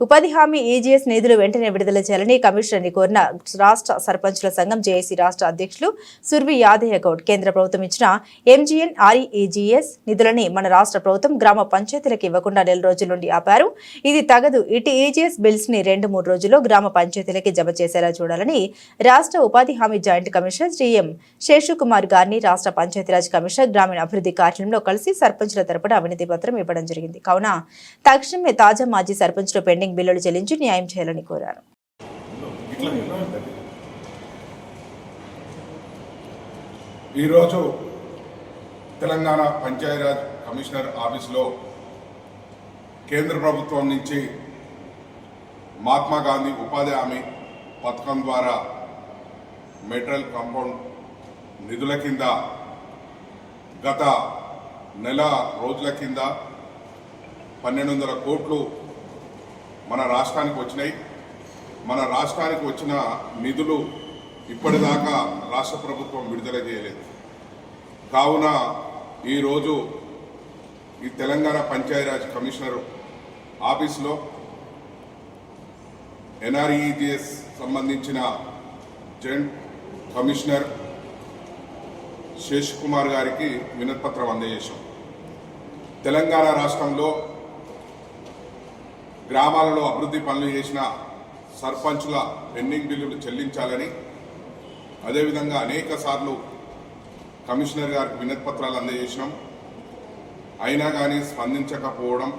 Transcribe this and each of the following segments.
ఉపాధి హామీ ఏజీఎస్ నిధులు వెంటనే విడుదల చేయాలని కమిషనర్ని కోరిన రాష్ట్ర సర్పంచుల సంఘం జేఏసీ రాష్ట్ర అధ్యక్షులు సుర్వి యాదయ్య గౌడ్ కేంద్ర ప్రభుత్వం ఇచ్చిన ఎంజీఎన్ ఆర్ఈఏజీఎస్ నిధులని మన రాష్ట్ర ప్రభుత్వం గ్రామ పంచాయతీలకు ఇవ్వకుండా నెల రోజుల నుండి ఆపారు. ఇది తగదు. ఇటు ఏజీఎస్ బిల్స్ని రెండు మూడు రోజుల్లో గ్రామ పంచాయతీలకి జమ చేసేలా చూడాలని రాష్ట్ర ఉపాధి హామీ జాయింట్ కమిషనర్ శ్రీఎం శేషుకుమార్ గారిని రాష్ట్ర పంచాయతీరాజ్ కమిషనర్ గ్రామీణ అభివృద్ధి కార్యాలయంలో కలిసి సర్పంచుల తరపున అవినతి పత్రం ఇవ్వడం జరిగింది. కావున తక్షణమే తాజా మాజీ సర్పంచుల పెండింగ్ బిల్లులు చెల్లించి న్యాయం చేయాలని కోరారు. ఈరోజు తెలంగాణ పంచాయరాజ్ కమిషనర్ ఆఫీసులో కేంద్ర ప్రభుత్వం నుంచి మహాత్మా గాంధీ ఉపాధి హామీ పథకం ద్వారా మెటీరియల్ కాంపౌండ్ నిధుల కింద గత నెల రోజుల కింద పన్నెండు వందల కోట్లు మన రాష్ట్రానికి వచ్చినాయి. మన రాష్ట్రానికి వచ్చిన నిధులు ఇప్పటిదాకా రాష్ట్ర ప్రభుత్వం విడుదల చేయలేదు. కావున ఈరోజు ఈ తెలంగాణ పంచాయరాజ్ కమిషనర్ ఆఫీసులో ఎన్ఆర్ఈజిఎస్ సంబంధించిన జాయింట్ కమిషనర్ శేష్ కుమార్ గారికి వినతిపత్రం అందజేశాం. తెలంగాణ రాష్ట్రంలో గ్రామాలలో అభివృద్ధి పనులు చేసిన సర్పంచుల పెండింగ్ బిల్లులు చెల్లించాలని అదేవిధంగా అనేక సార్లు కమిషనర్ గారికి వినతిపత్రాలు అందజేసినాం. అయినా కానీ స్పందించకపోవడం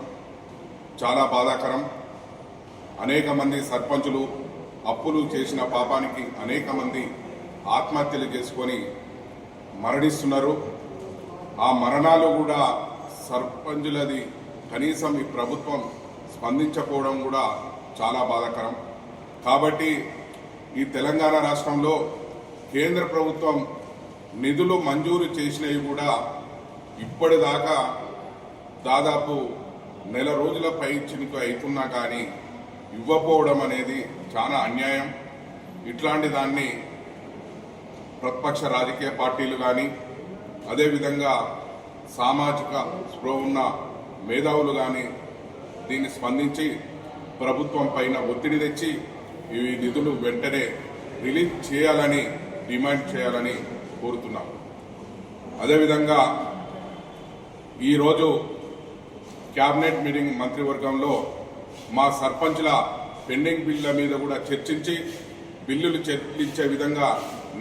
చాలా బాధాకరం. అనేక మంది సర్పంచులు అప్పులు చేసిన పాపానికి అనేక మంది ఆత్మహత్యలు చేసుకొని మరణిస్తున్నారు. ఆ మరణాలు కూడా సర్పంచులది కనీసం ఈ ప్రభుత్వం స్పందించకపోవడం కూడా చాలా బాధాకరం. కాబట్టి ఈ తెలంగాణ రాష్ట్రంలో కేంద్ర ప్రభుత్వం నిధులు మంజూరు చేసినవి కూడా ఇప్పటిదాకా దాదాపు నెల రోజుల పై చినుకు అవుతున్నా కానీ ఇవ్వకపోవడం అనేది చాలా అన్యాయం. ఇట్లాంటి దాన్ని ప్రతిపక్ష రాజకీయ పార్టీలు కానీ అదేవిధంగా సామాజిక స్పృహ ఉన్న మేధావులు కానీ దీన్ని స్పందించి ప్రభుత్వం పైన ఒత్తిడి తెచ్చి ఈ నిధులు వెంటనే రిలీజ్ చేయాలని డిమాండ్ చేయాలని కోరుతున్నాం. అదేవిధంగా ఈరోజు క్యాబినెట్ మీటింగ్ మంత్రివర్గంలో మా సర్పంచ్ల పెండింగ్ బిల్ల మీద కూడా చర్చించి బిల్లులు చెల్లించే విధంగా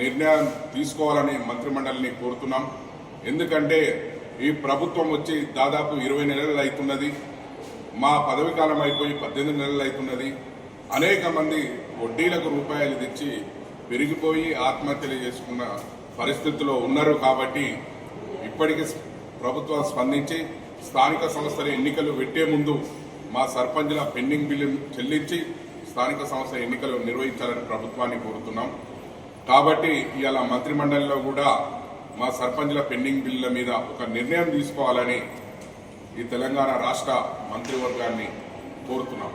నిర్ణయం తీసుకోవాలని మంత్రిమండలిని కోరుతున్నాం. ఎందుకంటే ఈ ప్రభుత్వం వచ్చి దాదాపు ఇరవై నెలలు అవుతున్నది. మా పదవి కాలం అయిపోయి పద్దెనిమిది నెలలు అవుతున్నది. అనేక మంది వడ్డీలకు రూపాయలు తెచ్చి పెరిగిపోయి ఆత్మహత్యలు చేసుకున్న పరిస్థితిలో ఉన్నారు కాబట్టి ఇప్పటికీ ప్రభుత్వం స్పందించి స్థానిక సంస్థల ఎన్నికలు పెట్టే ముందు మా సర్పంచ్ల పెండింగ్ బిల్లు చెల్లించి స్థానిక సంస్థల ఎన్నికలు నిర్వహించాలని ప్రభుత్వాన్ని కోరుతున్నాం. కాబట్టి ఇవాళ మంత్రిమండలిలో కూడా మా సర్పంచుల పెండింగ్ బిల్లుల మీద ఒక నిర్ణయం తీసుకోవాలని ఈ తెలంగాణ రాష్ట్ర మంత్రివర్గాన్ని కోరుతున్నాం.